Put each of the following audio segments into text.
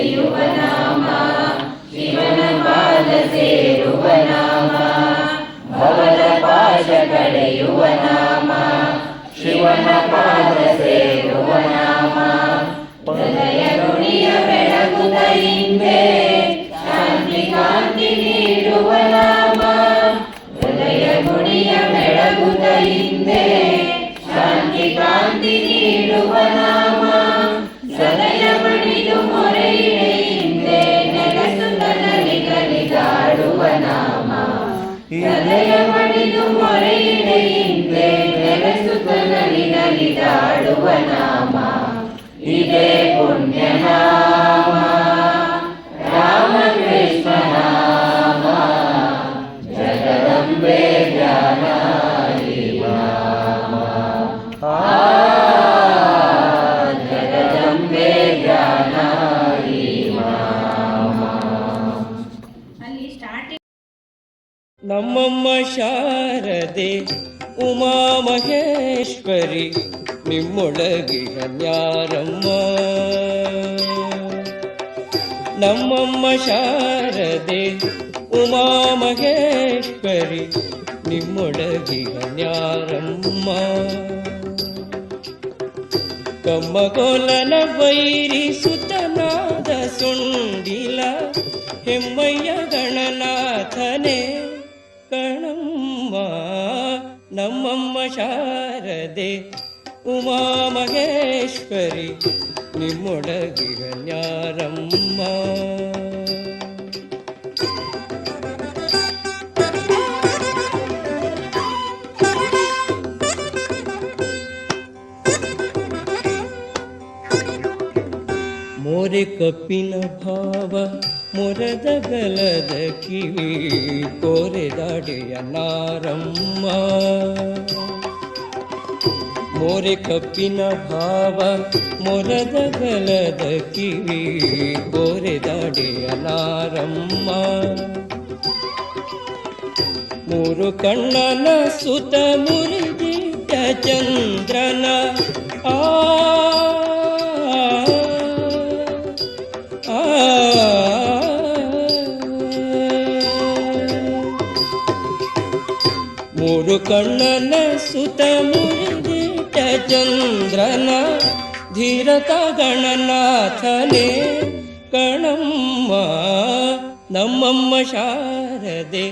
ತಡೆಯುವ ನಾಮ ಶಿವನ ಪಾದ ಸೇರುವ ನಾಮ ಭವದ ಪಾಶ ತಡೆಯುವ ನಾಮ ಶಿವನ ಪಾದ ಸೇರುವ ನಾಮ ಹೃದಯ ನುಡಿಯ ಬೆಳಗುತ್ತ ಹಿಂದೆ ಶಾಂತಿ ಕಾಂತಿ ನೀಡುವ ನಾಮ ಹೃದಯ ಗುಡಿಯ ಬೆಳಗುತ್ತ ಹಿಂದೆ ಶಾಂತಿ ಕಾಂತಿ ನೀಡುವ ನಾಮ ಸದಯ ಬಡಿದು ಮೊರೆಯಿಡೆ ಹಿಂದೆ ನೆಲೆಸುತ್ತ ನಲಿಗಲಿಗಾಡುವ ನಾಮ ಸದಯ ಬಡಿದು ಮೊರೆಯಿಡೆ ಹಿಂದೆ ನೆಲೆಸುತ್ತ ನಲಿಗಲಿಗಾಡುವ ನಾಮ ಇದೇ ಪುಣ್ಯ ಮಹೇಶ್ವರಿ ನಿಮ್ಮೊಳಗೆ ಹನ್ಯಾರಮ್ಮ ನಮ್ಮಮ್ಮ ಶಾರದೆ, ಉಮಾ ಮಹೇಶ್ವರಿ ನಿಮ್ಮೊಳಗೆ ಹನ್ಯಾರಮ್ಮ ಕಮ್ಮ ಕಮ್ಮಗೋಲನ ವೈರಿ ಸುತನಾದ ಸುಂಡಿಲ, ಹೆಮ್ಮಯ್ಯ ಗಣನಾಥನೇ ಕಣಮ್ಮ. नम्म शार उमा महेश्वरि निम्डगिर्याम्मा ಮೋರೆ ಕಪ್ಪಿನ ಭಾವ, ಮೊರದ ಗಲದ ಕಿವಿ ಕೋರೆದಾಡೆಯ ನಾರಮ್ಮ. ಮೋರೆ ಕಪ್ಪಿನ ಭಾವ, ಮೊರದ ಗಲದ ಕಿವಿ ಕೋರೆದಾಡೆಯ ನಾರಮ್ಮ. ಮೂರು ಕಣ್ಣನ ಸುತ ಮುರಿದಿದ್ದ ಚಂದ್ರನ ಆ ಮೂರು ಕಣ್ಣನ ಸುತ ಮುರಿದಿಟ್ಟ ಚಂದ್ರನ ಧೀರತ ಗಣನಾಥನೆ ಕಣಮ್ಮ ನಮ್ಮಮ್ಮ ಶಾರದೆ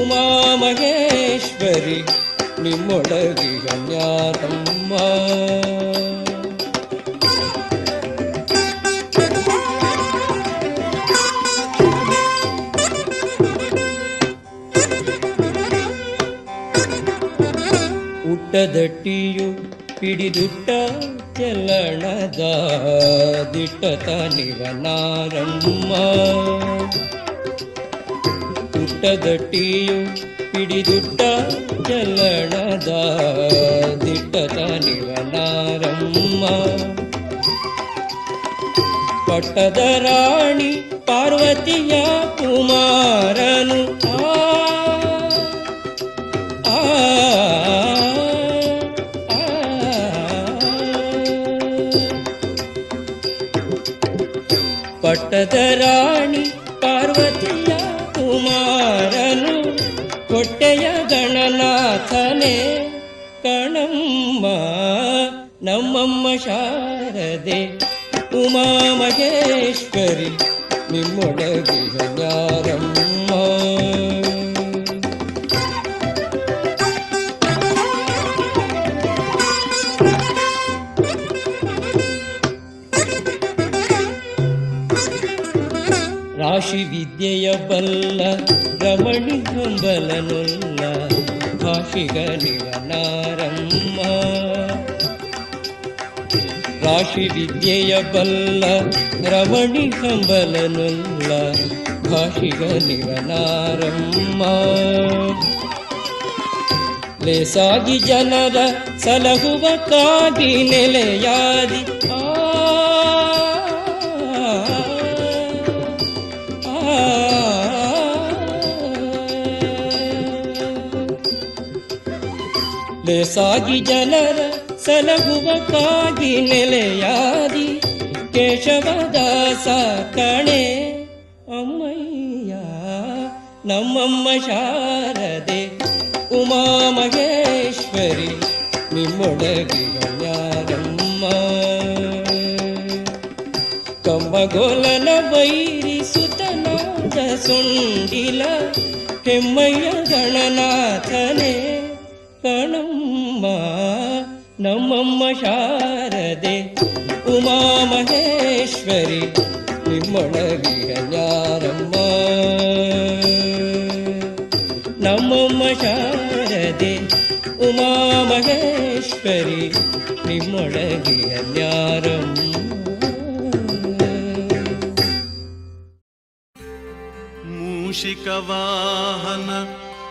ಉಮಾ ಮಹೇಶ್ವರಿ ನಿಮ್ಮೊಳಗಿಗ ಜ್ಞಾನಮ್ಮ ಹುಟ್ಟ ಪುಟ್ಟದಟ್ಟಿಯು ಪಿಡಿದುಟ್ಟ ಚೆಲ್ಲಣದ ದಿಟ್ಟತ ನಿವನಾರಮ್ಮ ದಿಟ್ಟದಟ್ಟಿಯು ಪಿಡಿದುಟ್ಟ ಚೆಲ್ಲಣದ ದಿಟ್ಟತ ನಿವನಾರಮ್ಮ ಪಟ್ಟದ ರಾಣಿ ಪಾರ್ವತಿಯ ಕುಮಾರನು ಆ, ಪಟ್ಟದ ರಾಣಿ ಪಾರ್ವತಿಯ ಕುಮಾರನು ಕೊಟ್ಟೆಯ ಗಣನಾಥನೇ. ಕಣಮ್ಮ ನಮ್ಮಮ್ಮ ಶಾರದೆ ಉಮಾ ಮಹೇಶ್ವರಿ ನಿಮ್ಮೊಡಗಿ ಯಾರಮ್ಮ? ರಾಶಿ ವಿದ್ಯೆಯ ಬಲ್ಲ ರಮಣಿ ಹಂಬಲನುಲ್ಲ ಭಾಷಿಗನಿವನಾರಮ್ಮ. ರಾಶಿ ವಿದ್ಯೆಯ ಬಲ್ಲ ರಮಣಿ ಹಂಬಲನುಲ್ಲ ಭಾಷಿಗನಿವನಾರಮ್ಮ. ಲೇಸಾಗಿ ಜನರ ಸಲಹುವ ಕಾಗಿ ನೆಲೆಯಾದಿ ಲೇಸಾಗಿ ಜನರ ಸಲಹುವ ಕಾಗಿ ನೆಲೆಯಾದಿ ಕೇಶವದಾಸ ಕಣೆ. ಅಮ್ಮಯ್ಯ, ನಮ್ಮಮ್ಮ ಶಾರದೆ, ಉಮಾ ಮಹೇಶ್ವರಿ, ನಿಮ್ಮೊಳಗೆ ಯಾರಮ್ಮ? ಕಂಬಗೋಲನ ಬೈರಿ ಸುತನಾದ ಸುಂಡಿಲ, ಹೆಮ್ಮಯ್ಯ ಗಣನಾಥನೇ. கணம்மா ನಮ್ಮಮ್ಮ ಶಾರದೆ ಉಮಾ ಮಹೇಶ್ವರಿ ನಿಮ್ಮೊಳಗಿಯ ಯಾರಮ್ಮ ನಮ್ಮಮ್ಮ ಶಾರದೆ ಉಮಾ ಮಹೇಶ್ವರಿ ನಿಮ್ಮೊಳಗಿಯ ಯಾರಮ್ಮ ಮೂಷಿಕ ವಾಹನ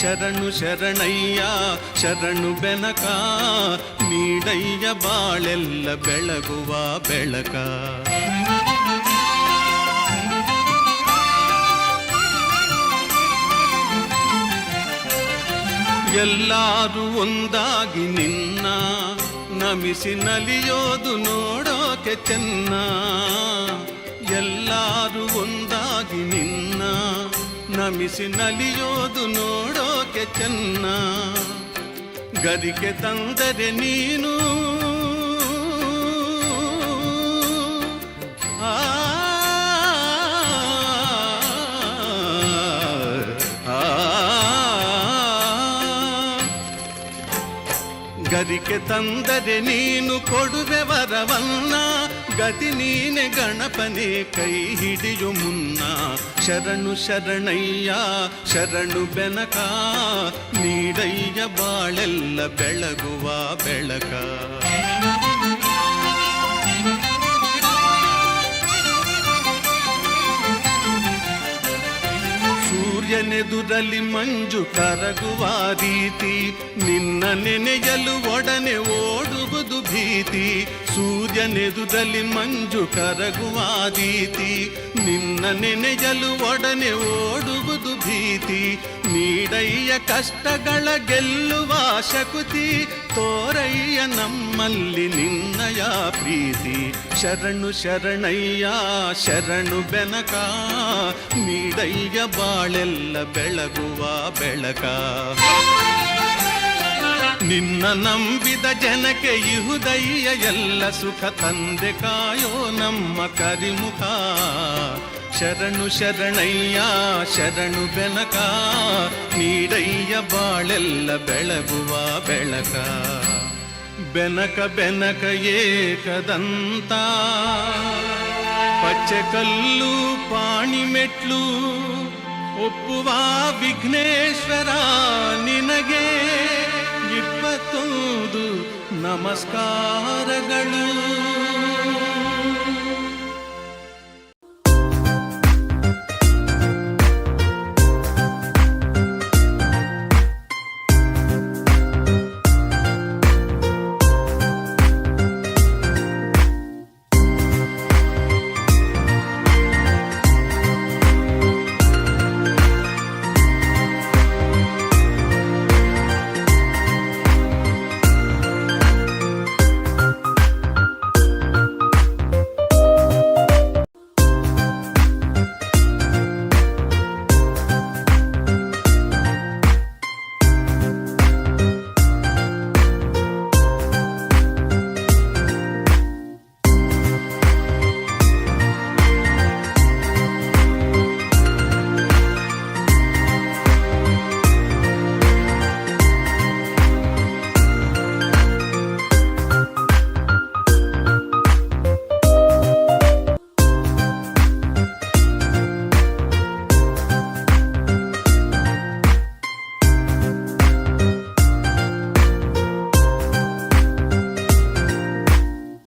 ಶರಣು ಶರಣಯ್ಯ, ಶರಣು ಬೆನಕ, ನೀಡಯ್ಯ ಬಾಳೆಲ್ಲ ಬೆಳಗುವ ಬೆಳಕ. ಎಲ್ಲರೂ ಒಂದಾಗಿ ನಿನ್ನ, ನಮಿಸಿ ನಲಿಯೋದು ನೋಡೋಕೆ ಚೆನ್ನ. ಎಲ್ಲರೂ ಒಂದಾಗಿ ನಿನ್ನ ನಮಿಸಿ ನಲಿಯೋದು ನೋಡೋಕೆ ಚೆನ್ನ ಗದಿಕೆ ತಂದರೆ ನೀನು ಆ ತಂದರೆ ನೀನು ಕೊಡುವೆ ವರವನ್ನ ಗತಿ ನೀನೆ ಗಣಪನೆ ಕೈ ಹಿಡಿಯು ಮುನ್ನ. ಶರಣು ಶರಣಯ್ಯ, ಶರಣು ಬೆನಕ, ನೀಡಯ್ಯ ಬಾಳೆಲ್ಲ ಬೆಳಗುವ ಬೆಳಕ. ಸೂರ್ಯನೆ ಸೂರ್ಯನೆದುರಲಿ ಮಂಜು ಕರಗುವ ರೀತಿ, ನಿನ್ನ ನೆನೆಯಲು ಒಡನೆ ಓಡುವುದು ಭೀತಿ. ಸೂರ್ಯನೆದುರಲಿ ಮಂಜು ಕರಗುವ ರೀತಿ ನಿನ್ನ ನೆನೆಯಲು ಒಡನೆ ಓಡುವುದು ಭೀತಿ. ನೀಡಯ್ಯ ಕಷ್ಟಗಳ ಗೆಲ್ಲುವ ಶಕುತಿ. ತೋರಯ್ಯ ನಮ್ಮಲ್ಲಿ ನಿನ್ನಯ ಪ್ರೀತಿ. ಶರಣು ಶರಣಯ್ಯ, ಶರಣು ಬೆನಕ. ನೀಡಯ್ಯ ಬಾಳೆಲ್ಲ ಬೆಳಗುವ ಬೆಳಕ. ನಿನ್ನ ನಂಬಿದ ಜನಕ್ಕೆ ಇಹುದಯ್ಯ ಎಲ್ಲ ಸುಖ ತಂದೆ ಕಾಯೋ ನಮ್ಮ ಕರಿಮುಖ. ಶರಣು ಶರಣಯ್ಯ, ಶರಣು ಬೆನಕ, ನೀಡಯ್ಯ ಬಾಳೆಲ್ಲ ಬೆಳಗುವ ಬೆಳಕ. ಬೆನಕ ಬೆನಕ ಏಕದಂತ. ಪಾಣಿ ಮೆಟ್ಲು, ಒಪ್ಪುವ ವಿಘ್ನೇಶ್ವರ ನಿನಗೆ. ಇಪ್ಪತ್ತೊಂದು ನಮಸ್ಕಾರಗಳು.